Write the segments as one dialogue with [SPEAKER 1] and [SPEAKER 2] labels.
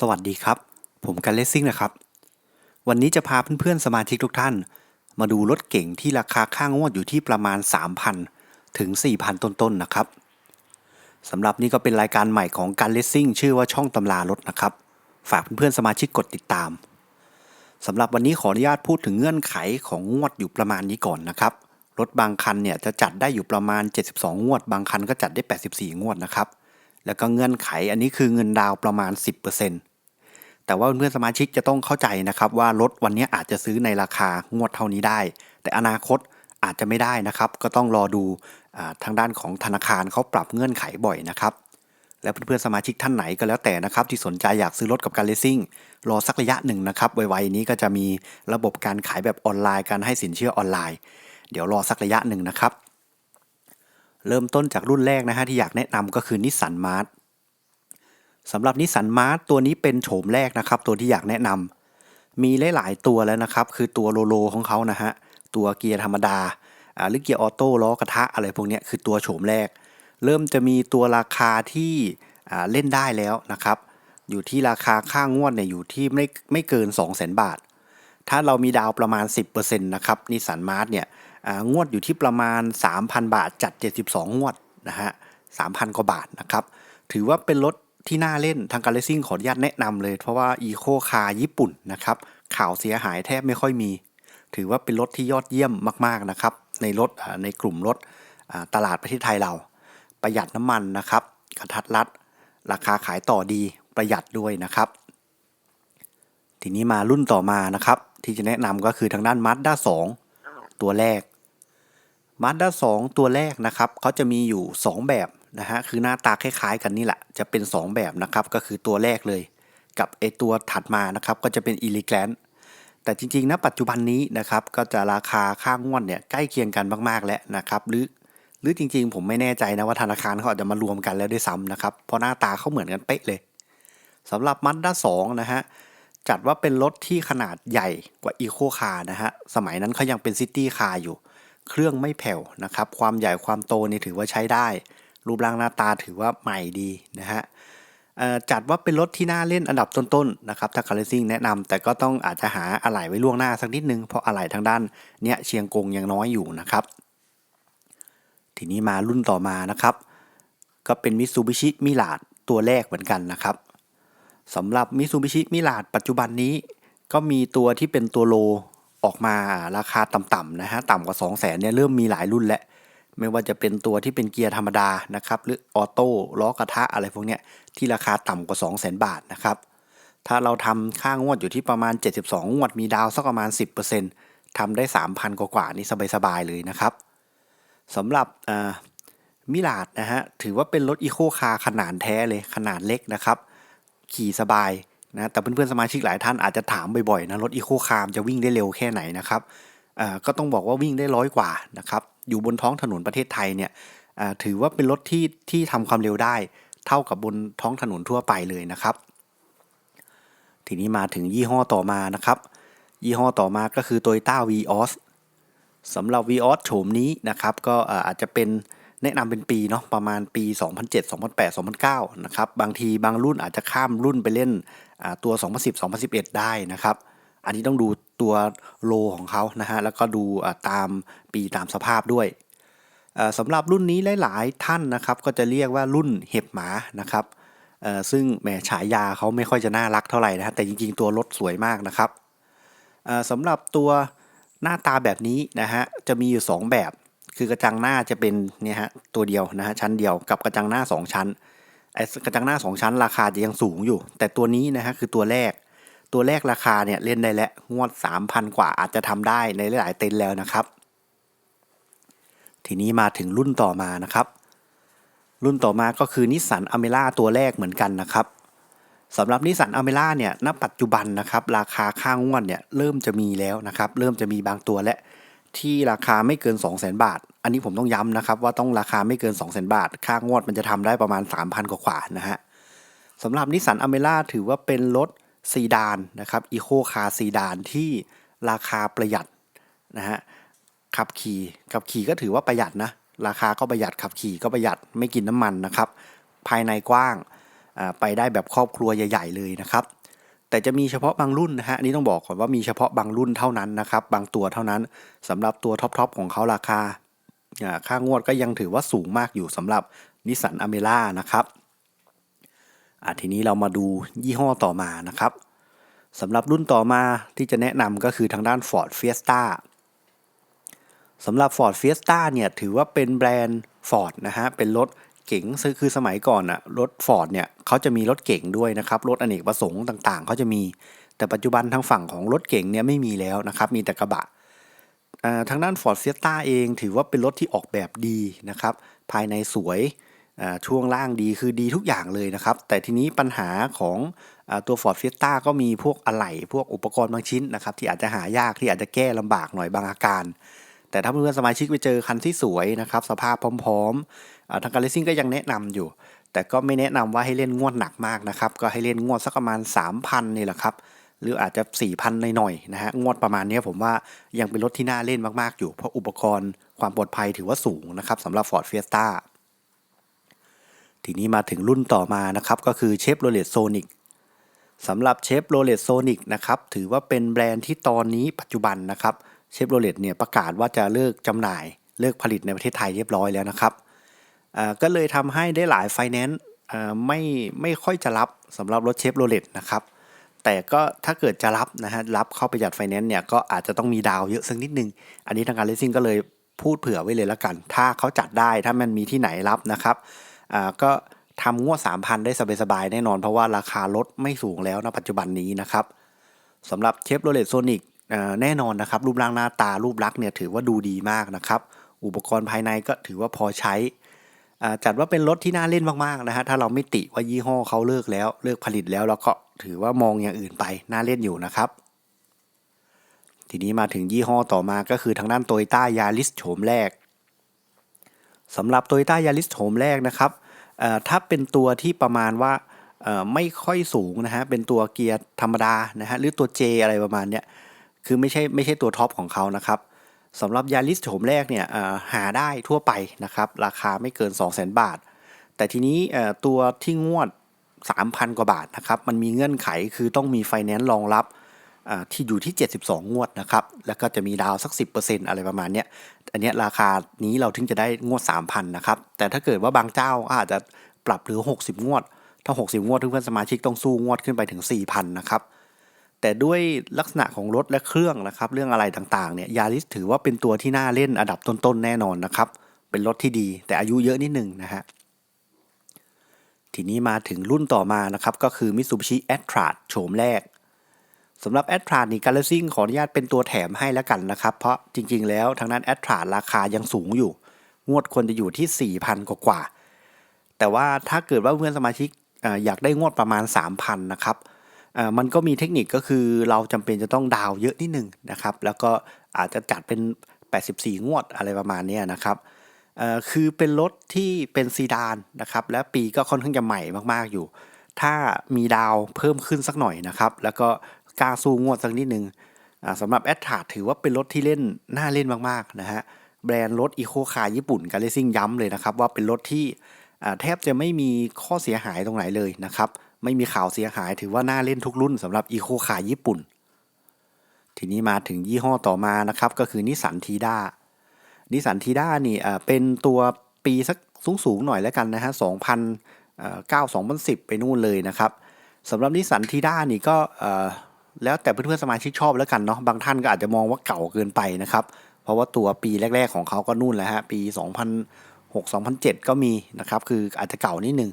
[SPEAKER 1] สวัสดีครับ ผมกันเลสซิ่งนะครับ วันนี้จะพาเพื่อนๆสมาชิกทุกท่าน มาดูรถเก่งที่ราคาค่างงวดอยู่ที่ประมาณ 3,000 ถึง 4,000 ต้นๆนะครับสำหรับนี่ก็เป็นรายการใหม่ของการเลสซิ่งชื่อว่าช่องตำรารถนะครับ ฝากเพื่อนๆสมาชิกกดติดตามสำหรับวันนี้ขออนุญาตพูดถึงเงื่อนไขของงวดอยู่ประมาณนี้ก่อนนะครับ รถบางคันเนี่ยจะจัดได้อยู่ประมาณ 72 งวด บางคันก็จัดได้ 84 งวดนะครับ แล้วก็เงื่อนไขอันนี้คือเงินดาวประมาณ 10%แต่ว่าเพื่อนสมาชิกจะต้องเข้าใจนะครับว่ารถวันนี้อาจจะซื้อในราคางวดเท่านี้ได้ แต่อนาคตอาจจะไม่ได้นะครับ ก็ต้องรอดูอทางด้านของธนาคารเขาปรับเงื่อนไขบ่อยนะครับและเพื่อนๆสมาชิกท่านไหนก็แล้วแต่นะครับ ที่สนใจอยากซื้อรถกับการเลสซิ่งรอสักระยะหนึ่งนะครับไวๆนี้ก็จะมีระบบการขายแบบออนไลน์ การให้สินเชื่อออนไลน์ เดี๋ยวรอสักระยะหนึ่งนะครับ เริ่มต้นจากรุ่นแรกนะฮะที่อยากแนะนำก็คือนิสสันมาร์สำหรับนิสสันมาร์ตัวนี้เป็นโฉมแรกนะครับ ตัวที่อยากแนะนำมีหลายๆตัวแล้วนะครับ คือตัวโลโลของเขานะฮะตัวเกียร์ธรรมดาหรือเกียร์ออโต้ล้อกระทะอะไรพวกนี้คือตัวโฉมแรก เริ่มจะมีตัวราคาที่เล่นได้แล้วนะครับ อยู่ที่ราคาค่างวดเนี่ยอยู่ที่ไม่ไม่เกิน 2 0 0 0 0 0 บาท ถ้าเรามีดาวประมาณ 10%นะครับนิสสันมาร์เนี่ย งวดอยู่ที่ประมาณ 3,000 บาทจัด 72 งวดนะฮะ3,000 กว่าบาทนะครับ ถือว่าเป็นรถที่น่าเล่นทางการเลสซิ่งขออนุญาตแนะนำเลย เพราะว่าอีโคคาร์ญี่ปุ่นนะครับ ข่าวเสียหายแทบไม่ค่อยมี ถือว่าเป็นรถที่ยอดเยี่ยมมาก ๆ นะครับ ในรถในกลุ่มรถตลาดประเทศไทยเรา ประหยัดน้ำมันนะครับกระทัดรัด ราคาขายต่อดีประหยัดด้วยนะครับ ทีนี้มารุ่นต่อมานะครับ ที่จะแนะนำก็คือทางด้าน Mazda 2 ตัวแรก Mazda 2 ตัวแรกนะครับเขาจะมีอยู่ 2 แบบนะฮะคือหน้าตาคล้ายๆ กันนี่แหละ จะเป็น 2 แบบนะครับก็คือตัวแรกเลย กับไอตัวถัดมานะครับก็จะเป็น e l e g a n t แต่จริงๆณปัจจุบันนี้นะครับก็จะราคาค่างวดเนี่ยใกล้เคียงกันมากๆแล้วนะครับหรือหรือจริงๆ ผมไม่แน่ใจนะว่าธนาคารเขาอาจจะมารวมกันแล้วด้วยซ้ำนะครับเพราะหน้าตาเขาเหมือนกันเป๊ะเลยสำหรับ Mazda 2นะฮะจัดว่าเป็นรถที่ขนาดใหญ่กว่า Eco Car นะฮะสมัยนั้นเขายังเป็นซิตี้คาร์อยู่ เครื่องไม่แผ่วนะครับ ความใหญ่ความโตนี่ถือว่าใช้ได้ รูปร่างหน้าตาถือว่าใหม่ดีนะฮะจัดว่าเป็นรถที่น่าเล่นอันดับต้นๆนะครับถ้าคาร์เลซิ่งแนะนำแต่ก็ต้องอาจจะหาอะไหล่ไว้ล่วงหน้าสักนิดนึง เพราะอะไหล่ทางด้านเนี้ยเชียงกงยังน้อยอยู่นะครับ ทีนี้มารุ่นต่อมานะครับ ก็เป็น Mitsubishi Mirage ตัวแรกเหมือนกันนะครับสำหรับ Mitsubishi Mirage ปัจจุบันนี้ ก็มีตัวที่เป็นตัวโล ออกมาราคาต่ำๆนะฮะต่ำกว่า 2 0 0 0 0นเนี่ยเริ่มมีหลายรุ่นแล้ว ไม่ว่าจะเป็นตัวที่เป็นเกียร์ธรรมดานะครับหรือออโต้ล้อกระทะอะไรพวกเนี้ยที่ราคาต่ำกว่า 2 0 0 0 0 0 บาทนะครับถ้าเราทำค่างวดอยู่ที่ประมาณ 72 งวดมีดาวสักประมาณ 10%ทำได้ 3,000 กว่าๆนี่สบายๆเลยนะครับสำหรับมิลาดนะฮะถือว่าเป็นรถอีโคคาร์ขนาดแท้เลยขนาดเล็กนะครับ ขี่สบาย นะแต่เพื่อนๆสมาชิกหลายท่านอาจจะถามบ่อยๆนะรถอีโคคาร์จะวิ่งได้เร็วแค่ไหนนะครับก็ต้องบอกว่าวิ่งได้ร้อยกว่านะครับอยู่บนท้องถนนประเทศไทยเนี่ยถือว่าเป็นรถที่ที่ทำความเร็วได้ เท่ากับบนท้องถนนทั่วไปเลยนะครับ ทีนี้มาถึงยี่ห้อต่อมานะครับ ยี่ห้อต่อมาก็คือ Toyota Vios สำหรับ Vios โฉมนี้นะครับก็อาจจะเป็นแนะนำเป็นปีเนาะประมาณปี 2007 2008 2009 นะครับบางทีบางรุ่นอาจจะข้ามรุ่นไปเล่น ตัว 2010 2011 ได้นะครับ อันนี้ต้องดูตัวโลของเขานะฮะแล้วก็ดูตามปีตามสภาพด้วยสำหรับรุ่นนี้หลาย ๆ ท่านนะครับ ก็จะเรียกว่ารุ่นเห็บหมานะครับซึ่งแหมฉายาเขาไม่ค่อยจะน่ารักเท่าไหร่นะฮะแต่จริง ๆ ตัวรถสวยมากนะครับสำหรับตัวหน้าตาแบบนี้นะฮะจะมีอยู่ 2 แบบ คือกระจังหน้าจะเป็นเนี่ยฮะตัวเดียวนะฮะชั้นเดียวกับกระจังหน้า 2 ชั้น ไอ้กระจังหน้า2ชั้นราคาจะยังสูงอยู่ แต่ตัวนี้นะฮะคือตัวแรก ตัวแรกราคาเนี่ยเล่นได้แล้วงวด 3,000 กว่าอาจจะทำได้ในหลายๆเต็นแล้วนะครับ ทีนี้มาถึงรุ่นต่อมานะครับ รุ่นต่อมาก็คือนิสสันอเมร่าตัวแรกเหมือนกันนะครับสำหรับนิสสันอเมร่าเนี่ยณปัจจุบันนะครับราคาค่างวดเนี่ยเริ่มจะมีแล้วนะครับ เริ่มจะมีบางตัวและที่ราคาไม่เกิน 2 0 0 0 0 0 บาท อันนี้ผมต้องย้ำนะครับว่าต้องราคาไม่เกิน 2 0 0 0 0 0 บาท ค่างวดมันจะทำได้ประมาณ 3,000 กว่าๆนะฮะสำหรับนิสสันอเมร่าถือว่าเป็นรถซีดานนะครับอีโคคาร์ซีดานที่ราคาประหยัดนะฮะขับขี่ขับขี่ก็ถือว่าประหยัดนะ ราคาก็ประหยัดขับขี่ก็ประหยัดไม่กินน้ำมันนะครับ ภายในกว้างไปได้แบบครอบครัวใหญ่ ๆ เลยนะครับ แต่จะมีเฉพาะบางรุ่นนะฮะอันนี้ต้องบอกก่อนว่ามีเฉพาะบางรุ่นเท่านั้นนะครับ บางตัวเท่านั้นสำหรับตัวท็อปๆของเขาราคา ค่างวดก็ยังถือว่าสูงมากอยู่สำหรับนิสสันอเมร่านะครับทีนี้เรามาดูยี่ห้อต่อมานะครับสำหรับรุ่นต่อมาที่จะแนะนำก็คือทางด้าน Ford Fiesta สำหรับ Ford Fiesta เนี่ยถือว่าเป็นแบรนด์ Ford นะฮะเป็นรถเก๋งซึ่งคือสมัยก่อนอะรถ Ford เนี่ยเขาจะมีรถเก๋งด้วยนะครับรถอเนกประสงค์ต่างๆเขาจะมี แต่ปัจจุบันทางฝั่งของรถเก๋งเนี่ยไม่มีแล้วนะครับมีแต่กระบะ ทางด้าน Ford Fiesta เองถือว่าเป็นรถที่ออกแบบดีนะครับ ภายในสวยช่วงล่างดีคือดีทุกอย่างเลยนะครับ แต่ทีนี้ปัญหาของอตัว Ford Fiesta ก็มีพวกอะไหล่พวกอุปกรณ์บางชิ้นนะครับ ที่อาจจะหายากที่อาจจะแก้ลำบากหน่อยบางอาการ แต่ถ้าเพื่อนๆสมาชิกไปเจอคันที่สวยนะครับ สภาพพร้อมๆทางการเลซิ่งก็ยังแนะนำอยู่ แต่ก็ไม่แนะนำว่าให้เล่นงวดหนักมากนะครับ ก็ให้เล่นงวดสักประมาณ 3,000นี่แหละครับ หรืออาจจะ 4,000หน่อยๆนะฮะงวดประมาณนี้ผมว่ายังเป็นรถที่น่าเล่นมากๆอยู่ เพราะอุปกรณ์ความปลอดภัยถือว่าสูงนะครับสำหรับ Ford Fiesta ทีนี้มาถึงรุ่นต่อมานะครับก็คือ Chevrolet Sonic สำหรับ Chevrolet Sonic นะครับถือว่าเป็นแบรนด์ที่ตอนนี้ปัจจุบันนะครับเชฟโรเลตเนี่ยประกาศว่าจะเลิกจำหน่ายเลิกผลิตในประเทศไทยเรียบร้อยแล้วนะครับก็เลยทำให้ได้หลายไฟแนนซ์ไม่ไม่ค่อยจะรับสำหรับรถเชฟโรเลตนะครับ แต่ก็ถ้าเกิดจะรับนะฮะรับเข้าไปจัดไฟแนนซ์เนี่ยก็อาจจะต้องมีดาวเยอะสักนิดนึง อันนี้ทางการเลสซิ่งก็เลยพูดเผื่อไว้เลยล้วกัน ถ้าเขาจัดได้ถ้ามันมีที่ไหนรับนะครับอ่าก็ทำงวด 3,000 ได้สบายๆแน่นอนเพราะว่าราคารถไม่สูงแล้วณปัจจุบันนี้นะครับสำหรับเชฟโรเลตโซนิกแน่นอนนะครับ รูปร่างหน้าตารูปลักษณ์เนี่ยถือว่าดูดีมากนะครับ อุปกรณ์ภายในก็ถือว่าพอใช้ จัดว่าเป็นรถที่น่าเล่นมากๆนะฮะถ้าเราไม่ติว่ายี่ห้อเขาเลิกแล้วเลิกผลิตแล้วเราก็ถือว่ามองอย่างอื่นไปน่าเล่นอยู่นะครับ ทีนี้มาถึงยี่ห้อต่อมาก็คือทางด้านโตโยต้ายาริสโฉมแรกสำหรับโตโยต้ายาริสโฉมแรกนะครับถ้าเป็นตัวที่ประมาณว่าไม่ค่อยสูงนะฮะเป็นตัวเกียร์ธรรมดานะฮะหรือตัว J อะไรประมาณเนี้ยคือไม่ใช่ไม่ใช่ตัวท็อปของเขานะครับ สำหรับยาริสโฉมแรกเนี่ยหาได้ทั่วไปนะครับ ราคาไม่เกิน 2 0 0 0 0 0 บาท แต่ทีนี้ตัวที่งวด 3,000 กว่าบาทนะครับ มันมีเงื่อนไขคือต้องมีไฟแนนซ์รองรับที่อยู่ที่ 72 งวดนะครับ แล้วก็จะมีดาวสัก 10%อะไรประมาณเนี้ย อันเนี้ยราคานี้เราถึงจะได้งวด 3,000 นะครับ แต่ถ้าเกิดว่าบางเจ้าก็อาจจะปรับเหลือ 60 งวด ถ้า 60 งวดเพื่อนสมาชิกต้องสู้งวดขึ้นไปถึง 4,000 นะครับ แต่ด้วยลักษณะของรถและเครื่องนะครับ เรื่องอะไรต่างๆเนี่ยยาริสถือว่าเป็นตัวที่น่าเล่นอันดับต้นๆแน่นอนนะครับ เป็นรถที่ดี แต่อายุเยอะนิดนึงนะฮะทีนี้มาถึงรุ่นต่อมานะครับ ก็คือ Mitsubishi a t r a โฉมแรกสำหรับ a t r a นี่การเลซิ่งขออนุญาตเป็นตัวแถมให้แล้วกันนะครับ เพราะจริงๆ แล้วทางด้น a t r a ราคายังสูงอยู่ งวดควรจะอยู่ที่ 4,000 กว่า แต่ว่าถ้าเกิดว่าเพื่อนสมาชิกออยากได้งวดประมาณ 3,000 นะครับ มันก็มีเทคนิคก็คือเราจำเป็นจะต้องดาวเยอะนิดนึงนะครับ แล้วก็อาจจะจัดเป็น 84 งวดอะไรประมาณนี้นะครับคือเป็นรถที่เป็นซีดานนะครับ และปีก็ค่อนข้างจะใหม่มากๆอยู่ ถ้ามีดาวเพิ่มขึ้นสักหน่อยนะครับ แล้วก็กล้าสู้งวดสักนิดนึงอ่าสำหรับแอดทาถือว่าเป็นรถที่เล่นน่าเล่นมากๆนะฮะแบรนด์รถอีโคคาร์ญี่ปุ่นการเลซิ่งย้ำเลยนะครับ ว่าเป็นรถที่แทบจะไม่มีข้อเสียหายตรงไหนเลยนะครับ ไม่มีข่าวเสียหายถือว่าน่าเล่นทุกรุ่นสำหรับอีโคคาร์ญี่ปุ่น ทีนี้มาถึงยี่ห้อต่อมานะครับ ก็คือนิสสันทีด้านิสสันทีด้านี่เป็นตัวปีสักสูงๆหน่อยแล้วกันนะฮะ2009 2010 ไปนู่นเลยนะครับสำหรับนิสสันทีด้านี่ก็แล้วแต่เพื่อนๆสมาชิกชอบแล้วกันเนาะบางท่านก็อาจจะมองว่าเก่าเกินไปนะครับ เพราะว่าตัวปีแรก ๆ ของเขาก็นู่นแหละฮะปี 2006 2007 ก็มีนะครับ คืออาจจะเก่านิดนึง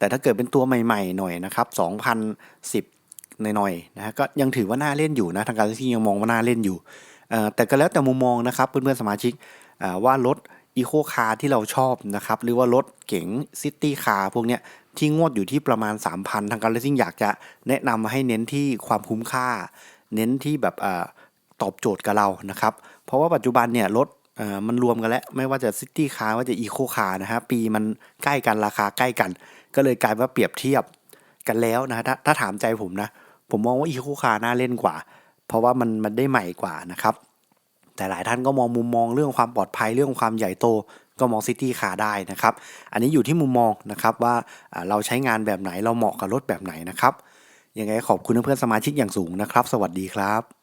[SPEAKER 1] แต่ถ้าเกิดเป็นตัวใหม่ๆหน่อยนะครับ2010หน่อยๆนะฮะก็ยังถือว่าน่าเล่นอยู่นะทางการที่ยังมองว่าน่าเล่นอยู่เอ่อแต่ก็แล้วแต่มุมมองนะครับเพื่อนๆสมาชิกอ่าว่ารถอีโคคาร์ที่เราชอบนะครับหรือว่ารถเก๋งซิตี้คาร์พวกเนี้ยที่งวดอยู่ที่ประมาณ 3,000 ทางการเลสซิ่งอยากจะแนะนำให้เน้นที่ความคุ้มค่า เน้นที่แบบอ่าตอบโจทย์กับเรานะครับ เพราะว่าปัจจุบันเนี่ยรถเอ่อมันรวมกันแล้ว ไม่ว่าจะซิตี้คาร์ว่าจะอีโคคาร์นะฮะปีมันใกล้กันราคาใกล้กัน ก็เลยกลายว่าเปรียบเทียบกันแล้วนะฮะถ้าถ้าถามใจผมนะ ผมมองว่าอีโคคาร์น่าเล่นกว่า เพราะว่ามันมันได้ใหม่กว่านะครับ แต่หลายท่านก็มองมุมมองเรื่องความปลอดภัยเรื่องความใหญ่โตก็มองซิตี้คาร์ได้นะครับ อันนี้อยู่ที่มุมมองนะครับว่าเราใช้งานแบบไหนเราเหมาะกับรถแบบไหนนะครับ ยังไงขอบคุณเพื่อนสมาชิกอย่างสูงนะครับ สวัสดีครับ